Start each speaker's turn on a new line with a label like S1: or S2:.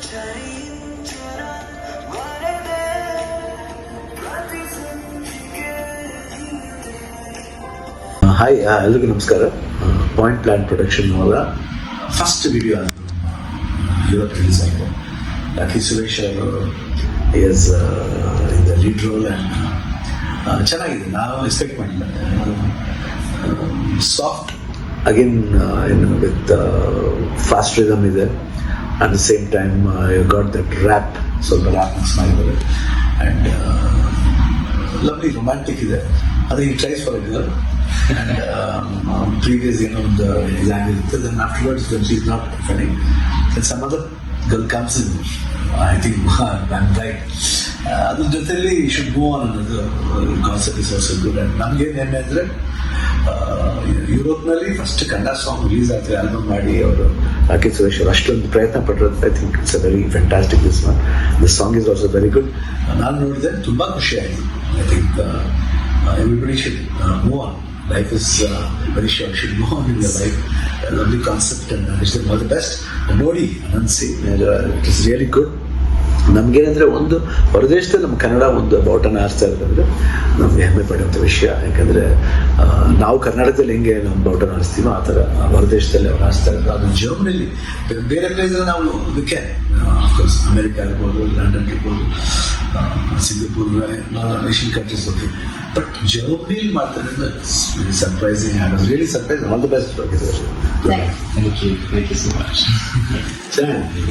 S1: Hi ಎಲ್ರಿಗೂ ನಮಸ್ಕಾರ. Point plan production ಅವರ ಫಸ್ಟ್ ವಿಡಿಯೋ ಇವತ್ತು ರಿಲೀಸ್ ಆಯಿತು. ಲಕ್ಕಿ ಸುರೇಶ್ ಅವರು ಎಸ್ ಇದು ಲೀಡ್ ರೋಲ್ ಚೆನ್ನಾಗಿದೆ. ನಾವು ಎಕ್ಸ್ಪೆಕ್ಟ್ ಮಾಡಿಲ್ಲ. ಸಾಫ್ಟ್ ಅಗೇನ್ ಏನು ವಿತ್ ಫಾಸ್ಟ್ ರಿದಮ್ ಇದೆ. At the same time you got that rap ಸ್ವಲ್ಪ ರ್ಯಾಪ್ ಮಿಕ್ಸ್ ಮಾಡಿದ್ದಾರೆ. ಆ್ಯಂಡ್ ಲವ್ಲಿ ರೊಮ್ಯಾಂಟಿಕ್ ಇದೆ. ಅದು ಈ tries for girl and previous ಏನೋ ಒಂದು ಎಕ್ಸಾಮ್ ಇರುತ್ತೆ. Then afterwards then she is not funning then some other girl comes in I think I'm right ಅದ್ರ ಜೊತೆಲಿ ಶುಡ್ ಮೂವ್ ಆನ್ ಅನ್ನೋದು concept is also good and ನಮಗೆ ಹೆಮ್ಮೆ ಅಂದರೆ ಯುರೋಪ್ನಲ್ಲಿ ಫಸ್ಟ್ ಕನ್ನಡ ಸಾಂಗ್ ರಿಲೀಸ್ ಆದ್ರೆ ಆಲ್ಬಮ್ ಮಾಡಿ ಅವರು. ರಾಕೇಶ್ ಸುರೇಶ್ ಅಷ್ಟೊಂದು ಪ್ರಯತ್ನ ಪಟ್ಟಿರೋದು I think it's a very fantastic this one this song is also very good ನಾನು ನೋಡಿದೆ ತುಂಬ ಖುಷಿ ಆಯಿತು. I think everybody should move on life is short should move on in the life lovely concept and is all the best ನೋಡಿ ಅನ್ಸಿ it is really good ನಮಗೇನಂದ್ರೆ ಒಂದು ಹೊರದೇಶದಲ್ಲಿ ನಮ್ಮ ಕನ್ನಡ ಒಂದು ಬಾವುಟನ ಹಾರಿಸ್ತಾ ಇರೋದಂದ್ರೆ ನಮಗೆ ಹೆಮ್ಮೆ ಪಡುವಂಥ ವಿಷಯ. ಯಾಕಂದರೆ ನಾವು ಕರ್ನಾಟಕದಲ್ಲಿ ಹೆಂಗೆ ನಮ್ಮ ಬಾವುಟನ ಹಾರಿಸ್ತೀವೋ ಆ ಥರ ಹೊರದೇಶದಲ್ಲಿ ಅವ್ರು ಆಡ್ಸ್ತಾ ಇರೋದು. ಅದು ಜರ್ಮನಿಲಿ ಬೇರೆ ಪ್ಲೇಸಲ್ಲಿ ನಾವು ಅದಕ್ಕೆ ಅಫ್ಕೋರ್ಸ್ ಅಮೆರಿಕ ಇರ್ಬೋದು ಲಂಡನ್ ಇರ್ಬೋದು ಸಿಂಗಪೂರ್ ಏಷ್ಯನ್ ಕಂಟ್ರೀಸ್ ಹೋಗಿ ಬಟ್ ಜರ್ಮನಿಲಿ ಮಾಡ್ತಾರೆ ಸರ್ಪ್ರೈಸಿಂಗ್ ಆಗೋದು. Really surprise all the best
S2: thank you thank you so much
S1: ಚೆನ್ನಾಗಿ